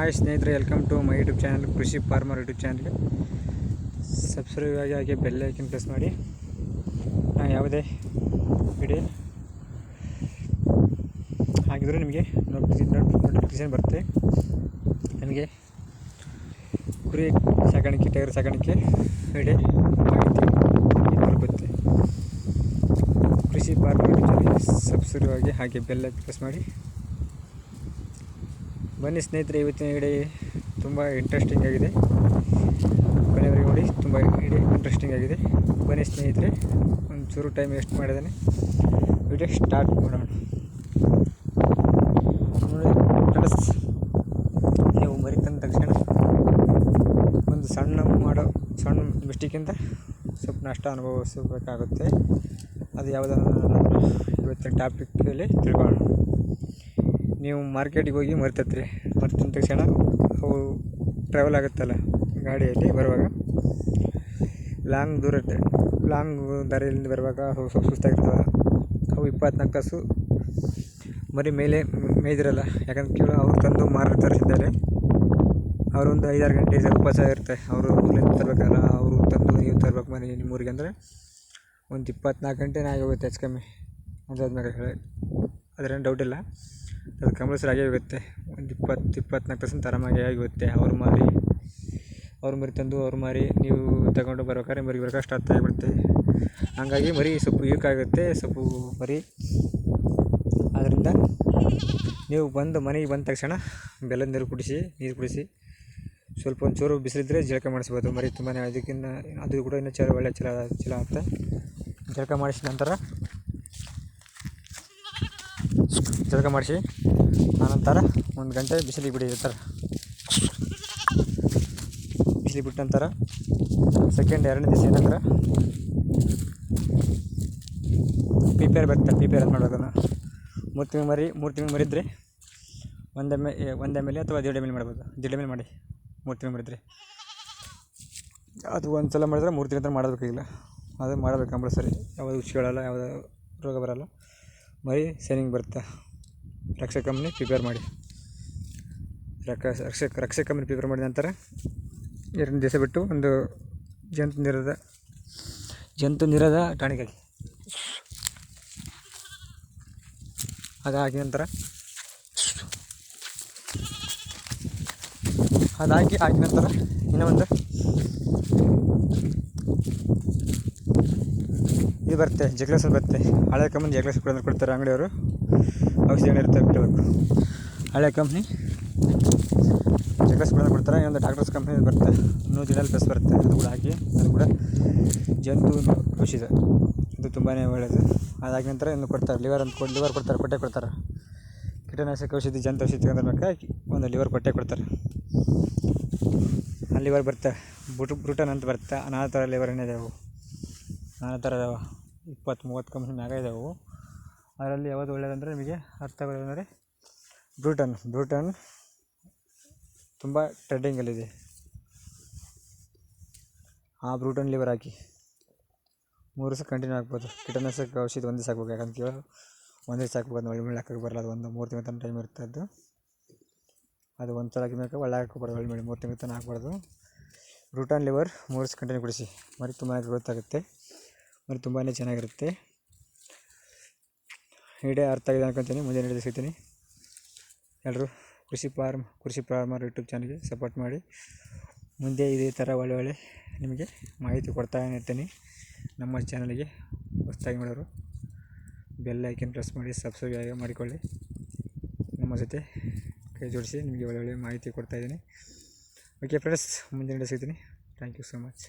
Hi ಸ್ನೇಹಿತರೆ welcome to my YouTube channel ಕೃಷಿ farmer YouTube ಚಾನಲ್ಗೆ ಸಬ್ಸ್ಕ್ರೈಬ್ ಆಗಿ ಹಾಗೆ ಬೆಲ್ ಐಕನ್ ಪ್ರೆಸ್ ಮಾಡಿ. ನಾನು ಯಾವುದೇ ವಿಡಿಯೋ ಹಾಗಿದ್ರೆ ನಿಮಗೆ ನೋಟಿಫಿಕೇಶನ್ ಬರುತ್ತೆ. ನನಗೆ ಕುರಿ ಸಾಕಾಣಿಕೆ ಟೈರ್ ಸಾಕಾಣಿಕೆ ವಿಡಿಯೋ ತಲುಪುತ್ತೆ ಕೃಷಿ ಫಾರ್ಮರ್ ಯೂಟ್ಯೂಬ್ ಚಾನಲ್ ಸಬ್ಸ್ಕ್ರೈಬ್ ಆಗಿ ಹಾಗೆ ಬೆಲ್ ಪ್ರೆಸ್ ಮಾಡಿ. ಬನ್ನಿ ಸ್ನೇಹಿತರೆ, ಇವತ್ತಿನ ವಿಡಿಯೋ ತುಂಬ ಇಂಟ್ರೆಸ್ಟಿಂಗ್ ಆಗಿದೆ. ಕೊನೆಯವರೆಗೆ ನೋಡಿ, ತುಂಬ ವಿಡಿಯೋ ಇಂಟ್ರೆಸ್ಟಿಂಗ್ ಆಗಿದೆ. ಬನ್ನಿ ಸ್ನೇಹಿತರೆ, ಒಂದು ಚೂರು ಟೈಮ್ ವೇಸ್ಟ್ ಮಾಡಿದ್ದಾನೆ. ವಿಡಿಯೋ ಸ್ಟಾರ್ಟ್ ಮಾಡೋಣ. ನೀವು ಮರಿ ತಂದ ತಕ್ಷಣ ಒಂದು ಸಣ್ಣ ಮಾಡೋ, ಸಣ್ಣ ಮಿಸ್ಟೇಕಿಂದ ಸ್ವಲ್ಪ ನಷ್ಟ ಅನುಭವಿಸಬೇಕಾಗುತ್ತೆ. ಅದು ಯಾವುದನ್ನು ಇವತ್ತಿನ ಟಾಪಿಕಲ್ಲಿ ತಿಳ್ಕೊಳ್ಳೋಣ. ನೀವು ಮಾರ್ಕೆಟಿಗೆ ಹೋಗಿ ಮರ್ತತ್ರಿ. ಮರ್ತಿದ ತಕ್ಷಣ ಅವು ಟ್ರಾವೆಲ್ ಆಗುತ್ತಲ್ಲ ಗಾಡಿಯಲ್ಲಿ ಬರುವಾಗ. ಲಾಂಗ್ ದೂರ ಲಾಂಗ್ ದಾರಿಯಿಂದ ಬರುವಾಗ ಅವು ಸ್ವಲ್ಪ ಸುಸ್ತಾಗಿರ್ತವೆ ಅವು ಇಪ್ಪತ್ನಾಲ್ಕು ತಾಸು ಮರಿ ಮೇಲೆ, ಮೇಯ್ದಿರಲ್ಲ. ಯಾಕಂದ್ರೆ ಕೇವಲ ಅವ್ರು ತಂದು ಮಾರಿರ್ತಾರೆ ಸಿದ್ದರೆ ಅವರೊಂದು ಐದಾರು ಗಂಟೆ ಉಪವಾಸ ಇರುತ್ತೆ. ಅವರು ಊರಿಂದ ತರಬೇಕಲ್ಲ, ಅವರು ತಂದು ನೀವು ತರ್ಬೇಕು ಮನೆ ನಿಮ್ಮೂರಿಗೆ ಅಂದರೆ ಒಂದು ಇಪ್ಪತ್ನಾಲ್ಕು ಗಂಟೆನೇ ಆಗಿ ಹೋಗುತ್ತೆ ಹೆಚ್ಚು ಕಮ್ಮಿ. ಅದಾದ್ಮೇಲೆ ಹೇಳಿ ಅದ್ರೇನು ಡೌಟ್ ಇಲ್ಲ. ಅದು ಕಂಪಲ್ಸರಿ ಆಗೇ ಹೋಗುತ್ತೆ ಒಂದು ಇಪ್ಪತ್ತು, ಇಪ್ಪತ್ನಾಲ್ಕು ಪರ್ಸೆಂಟ್ ಆರಾಮಾಗಿ ಆಗಿರುತ್ತೆ. ಅವ್ರು ಮಾರಿ, ಅವ್ರು ಮರಿ ತಂದು, ಅವ್ರು ಮಾರಿ ನೀವು ತಗೊಂಡು ಬರ್ಬೇಕಾದ್ರೆ ಮರಿ ಬರೋಕೆ ಸ್ಟಾರ್ಟ್ ಆಗಿಬಿಡುತ್ತೆ. ಹಂಗಾಗಿ ಮರಿ ಸ್ವಲ್ಪ ವೀಕ್ ಆಗುತ್ತೆ. ಸ್ವಲ್ಪ ಮರಿ. ಆದ್ದರಿಂದ ನೀವು ಬಂದು ಮನೆಗೆ ಬಂದ ತಕ್ಷಣ ಬೆಲ್ಲದ ನೀರು ಕುಡಿಸಿ ನೀರು ಕುಡಿಸಿ ಸ್ವಲ್ಪ ಒಂಚೂರು ಬಿಸಿಲಿದ್ರೆ ಜಳಕ ಮಾಡಿಸ್ಬೋದು. ಮರಿ ತುಂಬಾ ಅದಕ್ಕಿಂತ ಅದು ಕೂಡ ಇನ್ನೂ ಚಲೋ, ಒಳ್ಳೆ ಚಲೋ ಚಲೋ ಆಗುತ್ತೆ. ಜಳಕ ಮಾಡಿಸಿದ ನಂತರ ಜಳಕ ಮಾಡಿಸಿ. ಆನಂತರ ಒಂದು ಗಂಟೆ ಬಿಸಿಲಿಗೆ ಬಿಡಿರ್ತಾರೆ ಬಿಸಿಲಿಗೆ ಬಿಟ್ಟ ನಂತರ ಸೆಕೆಂಡ್ ಎರಡನೇ ದಿವಸ ಏನಂದ್ರೆ ಪ್ರಿಪೇರ್ ಬರುತ್ತೆ ಪ್ರಿಪೇರ್ ಅಂತ ಮಾಡೋದನ್ನು ಮೂರು ತಿಂಗಳು ಮರಿ, ಮೂರು ತಿಂಗಳು ಮರಿದ್ರೆ ಒಂದು ಎಂ ಒಂದು ಎಂ ಅಥವಾ ದೇಡ್ ಎಂ ಎಲ್ ಮಾಡ್ಬೋದು. ದೇಡ್ ಎಂ ಮಾಡಿ, ಮೂರು ತಿಂಗಳು ಮರಿದ್ರಿ ಅದು ಒಂದು ಸಲ ಮಾಡಿದ್ರೆ ಮೂರು ತಿಂಗಳ ಮಾಡಬೇಕಾಗಿಲ್ಲ ಅದು ಮಾಡಬೇಕು ಕಂಪಲ್ಸರಿ. ಯಾವುದು ಹುಚ್ಚಿಗಳಲ್ಲ ಯಾವುದು ರೋಗ ಬರೋಲ್ಲ. ಮರಿ ಸೈನಿಂಗ್ ಬರುತ್ತೆ. ರಕ್ಷಾ ಕಂಪ್ನಿ ಪ್ರಿಪೇರ್ ಮಾಡಿ. ರಕ್ಷ ರಕ್ಷಕ ರಕ್ಷಾ ಕಂಪ್ನಿ ಪ್ರಿಪೇರ್ ಮಾಡಿದ ನಂತರ ಎರಡು ದಿವಸ ಬಿಟ್ಟು ಒಂದು ಜಂತು ನಿರದ ಜಂತು ನಿರದ ಟಾಣಿಕ್ ಹಾಕಿದ ನಂತರ ಅದಾಗಿ ಹಾಕಿ ನಂತರ ಇನ್ನೂ ಒಂದು ಇದು ಬರುತ್ತೆ, ಜಗ್ಲಸ್ ಬರುತ್ತೆ. ಹಳೆ ಕಮ್ಮಿ ಜಗ್ಲಸ್ ಕೊಡ್ತಾರೆ ಅಂಗಡಿಯವರು. ಅಂಗಡಿ ಇರುತ್ತೆ ಬಿಡಬೇಕು ಹಳೆ ಕಂಪ್ನಿ ಜಗ್ಲಸ್ ಕೂಡ ಕೊಡ್ತಾರೆ ಇನ್ನೊಂದು ಡಾಕ್ಟರ್ಸ್ ಕಂಪ್ನಿ ಬರುತ್ತೆ. ಇನ್ನೂ ಜಿಡಲ್ ಪ್ಲಸ್ ಬರುತ್ತೆ, ಅದು ಕೂಡ ಹಾಕಿ, ಅದು ಕೂಡ ಜಂತು ಔಷಧ. ಇದು ತುಂಬಾ ಒಳ್ಳೆಯದು ಅದಾದ ನಂತರ ಇನ್ನು ಕೊಡ್ತಾರೆ ಲಿವರ್ ಅಂತ ಕೊಟ್ಟು ಲಿವರ್ ಕೊಡ್ತಾರೆ ಕೊಟ್ಟೆ ಕೊಡ್ತಾರೆ. ಕೀಟನಾಶಕ ಔಷಧಿ, ಜಂತು ಔಷಧಿ ತಗೊಂಡ್ಬೇಕಾಗಿ ಒಂದು ಲಿವರ್ ಕೊಟ್ಟೆ ಕೊಡ್ತಾರೆ. ಆ ಲಿವರ್ ಬರುತ್ತೆ. ಬುಟ್ ಬ್ರೂಟನ್ ಅಂತ ಬರುತ್ತೆ. ನಾನಾ ಥರ ಲಿವರ್ ಏನಿದೆ ಅವು? ನಾನಾ ಥರ ಇಪ್ಪತ್ತು ಮೂವತ್ತು ಕಂಪ್ನಿ ಮ್ಯಾಗ ಇದಾವೆ. ಅದರಲ್ಲಿ ಯಾವುದು ಒಳ್ಳೆಯದಂದರೆ ನಿಮಗೆ ಅರ್ಥಗಳೆಂದರೆ ಬ್ರೂಟನ್ ಬ್ರೂಟನ್ ತುಂಬ ಟ್ರೆಂಡಿಂಗಲ್ಲಿದೆ. ಆ ಬ್ರೂಟನ್ ಲಿವರ್ ಹಾಕಿ. ಮೂರು ದಿವಸ ಕಂಟಿನ್ಯೂ ಆಗ್ಬೋದು ಕೀಟನಾಶಕ ಔಷಧಿ ಒಂದೇ ಸಾಕ್ಬೇಕು. ಯಾಕಂತ ಕೇಳಿ ಒಂದೇ ಸಾಕ್ಬೇಕು ಅದು ಒಳ್ಳೆ ಹಾಕಕ್ಕೆ ಬರಲ್ಲ. ಅದು ಒಂದು ಮೂರು ತಿಂಗಳ ತನಕ ಟೈಮ್ ಇರುತ್ತೆ ಅದು ಅದು ಒಂದು ಸಲ ಹಾಕಿದ್ಮೇಲೆ ಒಳ್ಳೆ ಹಾಕಬಾರ್ದು ಒಳ್ಳೆ ಮೂರು ತಿಂಗಳ ತನಕ ಹಾಕ್ಬಾರ್ದು. ಬ್ರೂಟನ್ ಲಿವರ್ ಮೂರು ದಿವಸ ಕಂಟಿನ್ಯೂ ಕುಡಿಸಿ. ಮರಿ ತುಂಬಾ ಗೊತ್ತಾಗುತ್ತೆ ಮರಿ ತುಂಬಾ ಚೆನ್ನಾಗಿರುತ್ತೆ. ವಿಡಿಯೋ ಅರ್ಥ ಆಗಿದೆ ಅನ್ಕೊತೀನಿ, ಮುಂದೆ ನಡೆದು ಸಿಗ್ತೀನಿ ಎಲ್ಲರೂ ಕೃಷಿ ಫಾರ್ಮ್, ಕೃಷಿ ಫಾರ್ಮರ್ ಯೂಟ್ಯೂಬ್ ಚಾನಲ್ಗೆ ಸಪೋರ್ಟ್ ಮಾಡಿ. ಮುಂದೆ ಇದೇ ಥರ ಒಳ್ಳೆ ಒಳ್ಳೆ ನಿಮಗೆ ಮಾಹಿತಿ ಕೊಡ್ತಾ ಇರ್ತೀನಿ. ನಮ್ಮ ಚಾನಲ್ಗೆ ಹೊಸ್ತಾಗಿ ಮಾಡೋರು ಬೆಲ್ ಐಕನ್ ಪ್ರೆಸ್ ಮಾಡಿ, ಸಬ್ಸ್ಕ್ರೈಬ್ ಆಗಿ ಮಾಡಿಕೊಳ್ಳಿ. ನಮ್ಮ ಜೊತೆ ಕೈ ಜೋಡಿಸಿ ನಿಮಗೆ ಒಳ್ಳೆ ಒಳ್ಳೆ ಮಾಹಿತಿ ಕೊಡ್ತಾಯಿದ್ದೀನಿ ಓಕೆ ಫ್ರೆಂಡ್ಸ್, ಮುಂದೆ ಸಿಗ್ತೀನಿ ಥ್ಯಾಂಕ್ ಯು ಸೊ ಮಚ್.